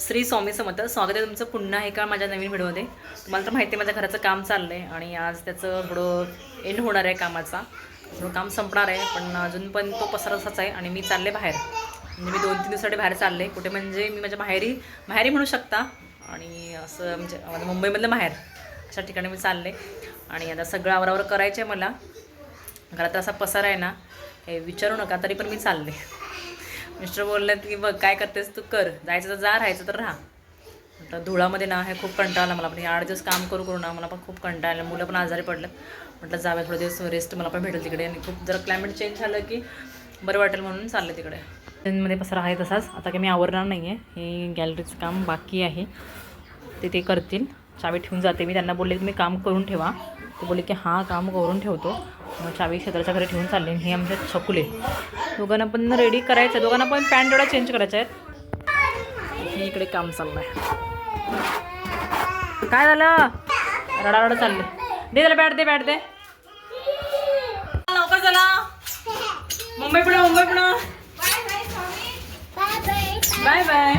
श्री स्वामी समर्थ. स्वागत आहे तुमचं पुन्हा एका माझ्या नवीन व्हिडिओमध्ये. तुम्हाला तर माहिती आहे माझ्या घराचं काम चाललं आहे आणि आज त्याचं थोडं एंड होणार आहे कामाचा. थोडं काम संपणार आहे पण अजून पण तो पसारा असाच आहे आणि मी चालले बाहेर. म्हणजे मी दोन तीन दिवसासाठी बाहेर चालले. कुठे म्हणजे मी माझ्या बाहेरी बाहेरी म्हणू शकता. आणि असं म्हणजे माझ्या मुंबईमधलं बाहेर अशा ठिकाणी मी चालले. आणि आता सगळं आवरावर करायचं आहे मला. घरात असा पसारा आहे ना हे विचारू नका तरी पण मी चालले. मिस्टर बोललेत की बघ काय करतेस तू? कर. जायचं तर जा राहायचं तर राहा. म्हटलं धुळामध्ये ना हे खूप कंटाळा आला मला. पण हे आठ दिवस काम करू करू ना मला पण खूप कंटाळा मुलं पण आजारी पडलं म्हटलं जावे थोडे दिवस रेस्ट मला पण भेटेल तिकडे. आणि खूप जरा क्लायमेट चेंज झालं की बरं वाटेल म्हणून चाललं तिकडे. मध्ये कसं आहे तसाच. आता काही मी आवरणार नाही आहे हे गॅलरीचं काम बाकी आहे. ते ते करतील. चावी ठेवून जाते. मी त्यांना बोलले की मी काम करून ठेवा. ते बोलले की हां काम करून ठेवतो. मग चावी क्षेत्राच्या घरी ठेवून चालले हे आमच्या छकुले. दोघांना पण रेडी करायचं आहे दोघांना पण पॅन्ट एवढा चेंज करायचा आहेत. हे इकडे काम चाललं आहे काय झालं? रडारड चालले दे त्याला बॅट दे बॅट दे. लवकर चला. मुंबई पुढे मुंबई पुढे. बाय बाय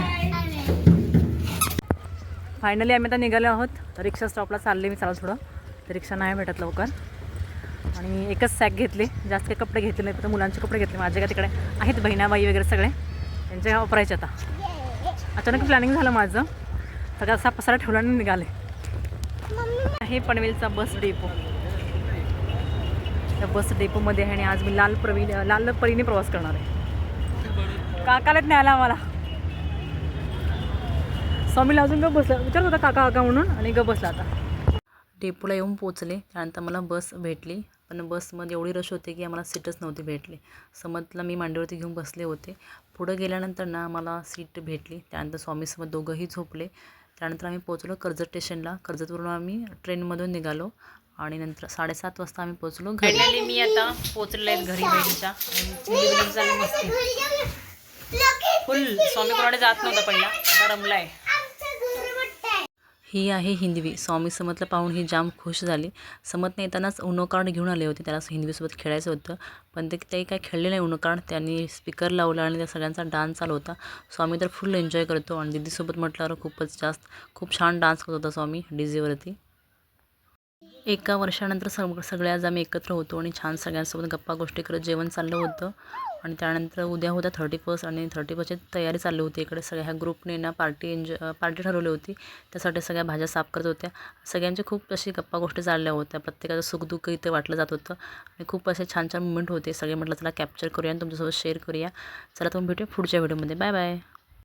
फायनली आम्ही आता निघालो आहोत. रिक्षा स्टॉपला चालले मी चालू थोडं. तर रिक्षा नाही भेटत लवकर. आणि एकच सॅक घेतली. जास्त काही कपडे घेतले नाही तर मुलांचे कपडे घेतले. माझे का तिकडे आहेत बहिणाबाई वगैरे सगळे. त्यांचे वापरायचे आता. अचानक प्लॅनिंग झालं माझं. सगळं असा पसारा ठेवला आणि निघाले. आहे पनवेलचा बस डेपो त्या बस डेपोमध्ये आहे आणि आज मी लाल प्रवी लाल परीने प्रवास करणार आहे. काकालाच नाही आला आम्हाला. स्वामीला अजून ग बसला. विचारत होता काका काका म्हणून आणि ग बसला आता. डेपोला येऊन पोचले त्यानंतर मला बस भेटली. पण बसमध्ये एवढी रश होते की आम्हाला सीटच नव्हती भेटली. समतला मी मांडीवरती घेऊन बसले होते. पुढं गेल्यानंतर ना मला सीट भेटली. त्यानंतर स्वामीसोबत दोघंही झोपले. त्यानंतर आम्ही पोचलो कर्जत स्टेशनला कर्जतवरून आम्ही ट्रेनमधून निघालो. आणि नंतर साडेसात वाजता आम्ही पोचलो घरी. मी आता पोचलेले आहेत घरी बहिणीच्या मस्ती फुल स्वामीकडे जात नव्हता पहिला. आता रमलाय. ही आहे हिंदवी स्वामी समतला पाहून ही जाम खुश झाली. समतने येतानाच उनो कार्ड घेऊन आले होते. त्याला हिंदवीसोबत खेळायचं होतं. पण ते काही काही खेळले नाही उनो कार्ड त्यांनी स्पीकर लावला आणि त्या सगळ्यांचा डान्स चालू होता. स्वामी तर फुल एन्जॉय करतो आणि दिदीसोबत म्हटल्यावर खूपच जास्त खूप छान डान्स करत होता स्वामी डीजेवरती. एका वर्षानंतर सग सगळ्याच आम्ही एकत्र होतो आणि छान सगळ्यांसोबत गप्पा गोष्टी करत जेवण चाललं होतं. आणि त्यानंतर उद्या होता थर्टी फर्स्ट आणि थर्टी फर्स्टची तयारी चालली होती. इकडे सगळ्या ह्या ग्रुपने ना पार्टी एन्जॉय पार्टी ठरवली होती. त्यासाठी सगळ्या भाज्या साफ करत होत्या. सगळ्यांचे खूप अशी गप्पा गोष्टी चालल्या होत्या. प्रत्येकाचं सुखदुःख इथे वाटलं जात होतं. आणि खूप असे छान छान मुमेंट होते. सगळे म्हटलं चला कॅप्चर करूया आणि तुमच्यासोबत शेअर करूया. चला तुम्ही भेटूया पुढच्या व्हिडिओमध्ये बाय बाय